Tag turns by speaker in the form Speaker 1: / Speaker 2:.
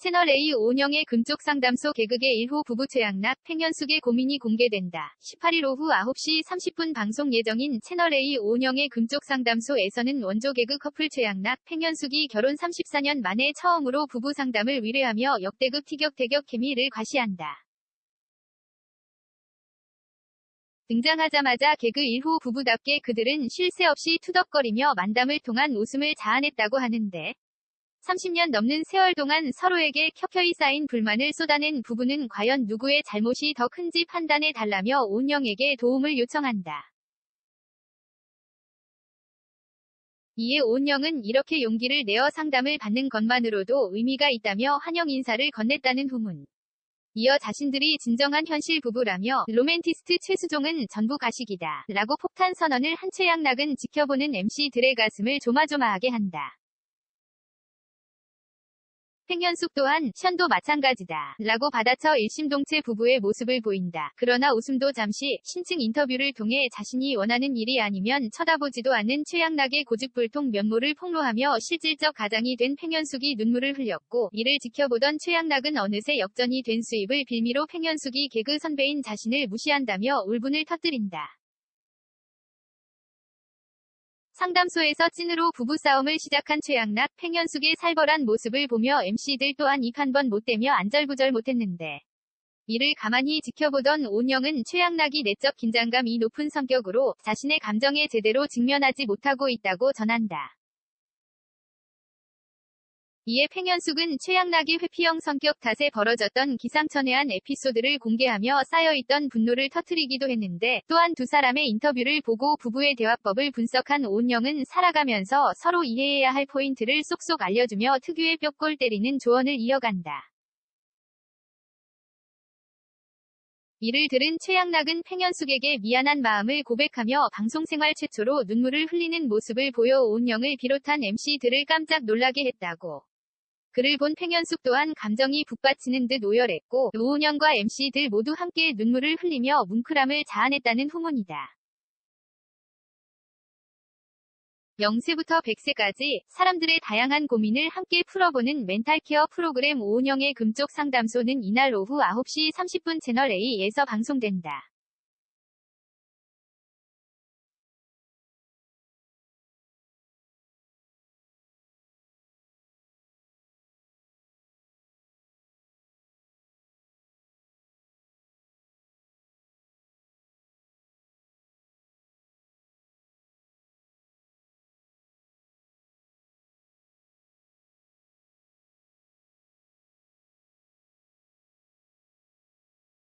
Speaker 1: 채널A 오은영의 금쪽 상담소 개그의 1호 부부 최양락 팽현숙의 고민이 공개된다. 18일 오후 9시 30분 방송 예정인 채널A 오은영의 금쪽 상담소에서는 원조 개그 커플 최양락 팽현숙이 결혼 34년 만에 처음으로 부부 상담을 의뢰하며 역대급 티격태격 케미를 과시한다. 등장하자마자 개그 1호 부부답게 그들은 쉴 새 없이 투덕거리며 만담을 통한 웃음을 자아냈다고 하는데 30년 넘는 세월 동안 서로에게 켜켜이 쌓인 불만을 쏟아낸 부부는 과연 누구의 잘못이 더 큰지 판단해 달라며 온영에게 도움을 요청한다. 이에 온영은 이렇게 용기를 내어 상담을 받는 것만으로도 의미가 있다며 환영 인사를 건넸다는 후문. 이어 자신들이 진정한 현실 부부라며 로맨티스트 최수종은 전부 가식이다. 라고 폭탄 선언을 한 최양락은 지켜보는 MC들의 가슴을 조마조마하게 한다. 팽현숙 또한 션도 마찬가지다. 라고 받아쳐 일심동체 부부의 모습을 보인다. 그러나 웃음도 잠시 신층 인터뷰를 통해 자신이 원하는 일이 아니면 쳐다보지도 않는 최양락의 고집불통 면모를 폭로하며 실질적 가장이 된 팽현숙이 눈물을 흘렸고 이를 지켜보던 최양락은 어느새 역전이 된 수입을 빌미로 팽현숙이 개그 선배인 자신을 무시한다며 울분을 터뜨린다. 상담소에서 찐으로 부부싸움을 시작한 최양락, 팽현숙의 살벌한 모습을 보며 MC들 또한 입 한 번 못 대며 안절부절 못했는데 이를 가만히 지켜보던 온영은 최양락이 내적 긴장감이 높은 성격으로 자신의 감정에 제대로 직면하지 못하고 있다고 전한다. 이에 팽현숙은 최양락이 회피형 성격 탓에 벌어졌던 기상천외한 에피소드를 공개하며 쌓여있던 분노를 터트리기도 했는데 또한 두 사람의 인터뷰를 보고 부부의 대화법을 분석한 오은영은 살아가면서 서로 이해해야 할 포인트를 쏙쏙 알려주며 특유의 뼈골 때리는 조언을 이어간다. 이를 들은 최양락은 팽현숙에게 미안한 마음을 고백하며 방송생활 최초로 눈물을 흘리는 모습을 보여 오은영을 비롯한 MC들을 깜짝 놀라게 했다고. 그를 본 팽현숙 또한 감정이 북받치는 듯 오열했고 오은영과 MC들 모두 함께 눈물을 흘리며 뭉클함을 자아냈다는 후문이다. 0세부터 100세까지 사람들의 다양한 고민을 함께 풀어보는 멘탈케어 프로그램 오은영의 금쪽 상담소는 이날 오후 9시 30분 채널A에서 방송된다.